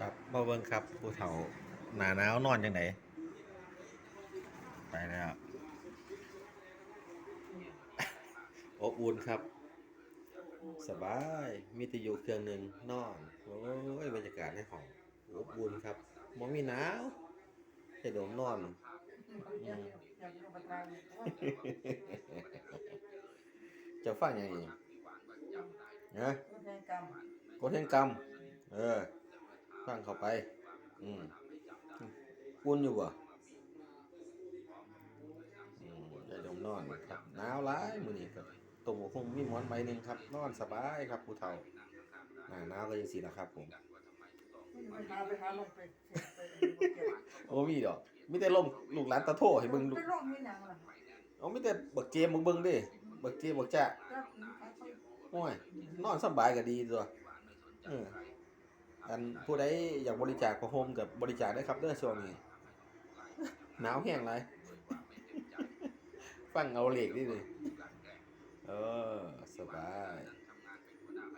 ครับมาเบิ่งครับผู้เฒ่าหนาหนาวนอนจังไหนไปแล้วอบอุ่นครับ สบายมีแติอยู่เครื่องหนึ่งนอนโอ้ยบรรยากาศในห้องอบอุ่นครับมองมีหนาวให้ดมนอนจะฟังอย่างนี้นะกดแห่งกรรมเออ ฟังเข้าไป อืมอุ่นอยู่บ่อืมได้ดมนอนครับหนาวร้ายมื้อนี้ครับตรงคงมีหมอนใบหนึ่งครับ นอนสบายครับผู้เฒ่าหน้าหนาวก็ยังสิล่ะครับ ผมโอ้มีดอกมีแต่ลมลูกหลานตะโทให้เบิ่งลูกเป็นโรคนี่หยังล่ะเอามีแต่บักเกมมึงเบิ่งดิบักเกมบักจ้าแล้วผีขายไปโอ้ยนอนสบายก็ดีตัวเออ อันผู้ใดอยากบริจาคก็โฮมกับบริจาคได้ครับเด้อช่วงนี้หนาวแห้งไรฟังเอาเหล็กดิดิเออสบาย